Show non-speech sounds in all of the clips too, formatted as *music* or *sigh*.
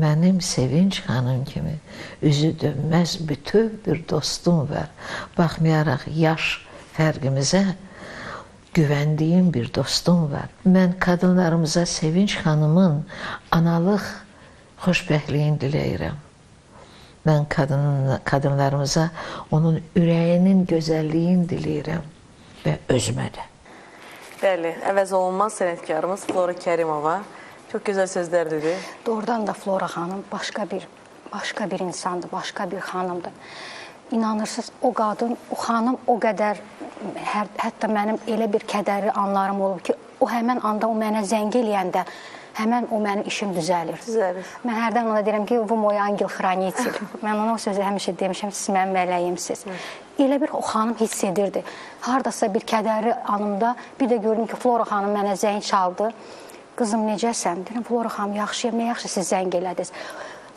Mənim Sevinç xanım kimi üzü dönməz bütöv bir dostum var. Baxmayaraq yaş fərqimizə güvəndiyim bir dostum var. Mən qadınlarımıza Sevinç xanımın analıq xoşbəxtliyini diləyirəm. Mən qadın, qadınlarımıza onun ürəyinin gözəlliyini diləyirəm və özümə də. Bəli, əvəz olunmaz sənətkarımız Flora Kərimova. Çok güzel sözler dedi. Doğrudan da Flora hanım başka bir başka bir insandı, başka bir xanımdı. İnanırsınız o qadın, o xanım o qədər hər, hətta mənim elə bir kədərli anlarım olub ki, o həmin anda o mənə zəng eləyəndə həmin o mənim işim düzəlir. Düzəlir. Mən hərdən ona deyirəm ki, "Vu moy angel xranitil." *laughs* mən ona o sözü həmişə demişəm, siz ben mənim mələyimsiz. elə bir o xanım hiss edirdi. Hardasa bir kədərli anımda bir də gördüm ki, Flora xanım mənə zəng çaldı. Qızım necəsən? Deyirəm, Flora xanım yaxşıyam. Nə yaxşı siz zəng elədiniz.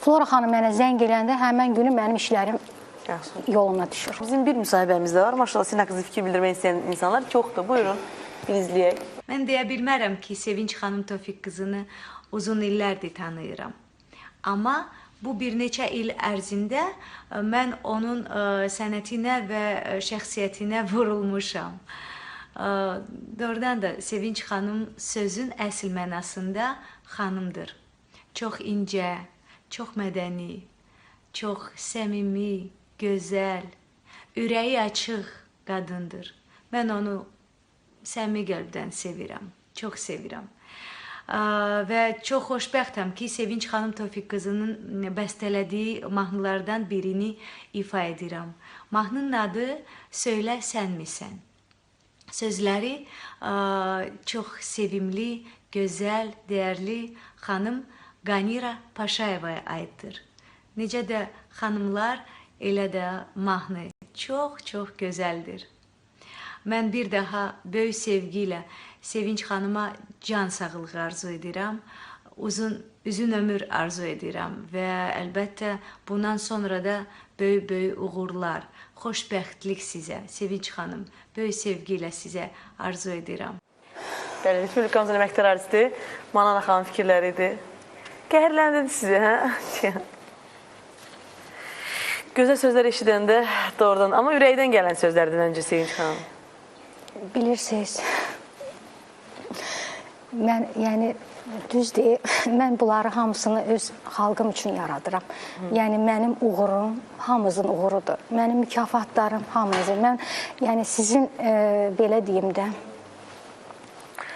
Flora xanım mənə zəng eləndə həmin günü mənim işlərim Yaxşı. yoluna düşür. Bizim bir müsahibəmiz də var. Maşallah sizin haqqınızda fikir bildirmək istəyən insanlar çoxdur. Buyurun, bir izləyək. Mən deyə bilmərəm ki, Sevinç xanım Tofiq qızını uzun illərdir tanıyıram. Amma bu bir neçə il ərzində ə, mən onun ə, sənətinə və ə, şəxsiyyətinə *laughs* vurulmuşam. Doğrudan da Sevinç xanım sözün əsl mənasında xanımdır. Çox incə, çox mədəni, çox səmimi, gözəl, ürəyi açıq qadındır. Mən onu səmimi qəlbdən sevirəm. Çox sevirəm. Və çox xoşbəxtəm ki, Sevinç xanım Tofiq qızının bəstələdiyi mahnılardan birini ifa edirəm. Mahnının adı Söylə sənmisən. Sözləri çox sevimli, gözəl, dəyərli xanım Qanira Paşayevaya aiddir. Necə də xanımlar, elə də mahnı çox-çox gözəldir. Mən bir daha böyük sevgi ilə Sevinç xanıma can sağlığı arzu edirəm. Uzun uzun ömür arzu edirəm və əlbəttə bundan sonra da böyük-böyük uğurlar, xoşbəxtlik sizə, Sevinç xanım. Böyük sevgi ilə sizə arzu edirəm. Bəli, Respublikamızın əməkdar artisti Manana xanım fikirləri idi. Qəhərləndirdi sizi, hə? *laughs* Gözəl sözlər eşidəndə doğrudan, amma ürəkdən gələn sözlərdir məncə Sevinç xanım. Bilirsiniz, mən yəni düz deyim, *laughs* mən bunları hamısını öz xalqım üçün yaradıram. Yəni mənim uğurum hamımızın uğurudur. Mənim mükafatlarım hamınızın. Mən yəni sizin e, belə deyim də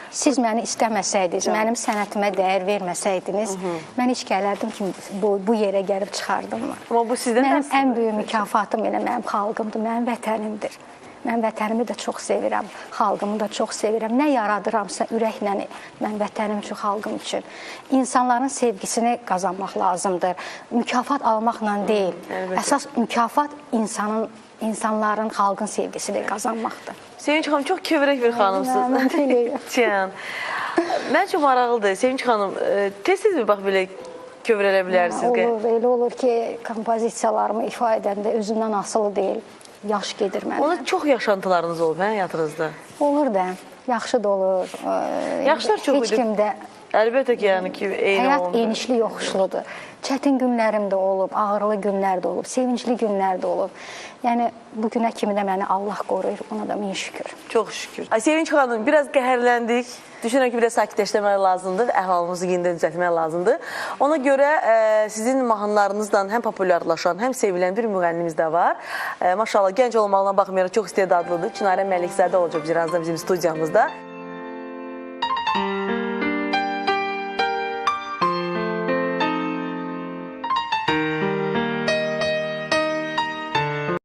Siz məni istəməsəydiniz, mənim sənətimə dəyər verməsəydiniz, mən heç gələrdim ki, bu, bu yerə gəlib çıxardım? Amma bu sizdən Mənim ən böyük mükafatım elə mənim xalqımdır, mənim vətənimdir. Mən vətənimi də çox sevirəm, xalqımı da çox sevirəm. Nə yaradıramsa ürəklə mən vətənim üçün, xalqım üçün. İnsanların sevgisini qazanmaq lazımdır. Mükafat almaqla deyil. əlbəttə. Əsas mükafat insanın insanların, xalqın sevgisini qazanmaqdır. Sevinç xanım çox kövrək bir xanımsınız. mən bilirəm. *laughs* Mən çox maraqlıdır. Sevinç xanım, e, tez-tez mi bax belə kövrələ bilərsiniz? Olur, elə olur ki, kompozisiyalarımı ifa edəndə özümdən asılı deyil. Yaş gedir məndən. Ona çox yaşantılarınız olub hə həyatınızda. Olur da, yaxşı da olur. Yaxşılar çox Heç idi. kimdə Əlbəttə ki, yəni ki, eyni həyat olmur. enişli yoxuşludur. Çətin günlərim də olub, ağrılı günlər də olub, sevincli günlər də olub. Yəni bu günə kimi də məni Allah qoruyur, ona da min şükür. Çox şükür. Ay Sevinç xanım, biraz qəhərləndik. Düşünürəm ki, biraz sakitləşdirmək lazımdır, əhvalımızı yenidən düzəltmək lazımdır. Ona görə e, sizin mahnılarınızla həm populyarlaşan, həm sevilən bir müğənnimiz də var. E, maşallah gənc olmağına baxmayaraq çox istedadlıdır. Çinarə Məlikzadə olacaq birazdan bizim studiyamızda.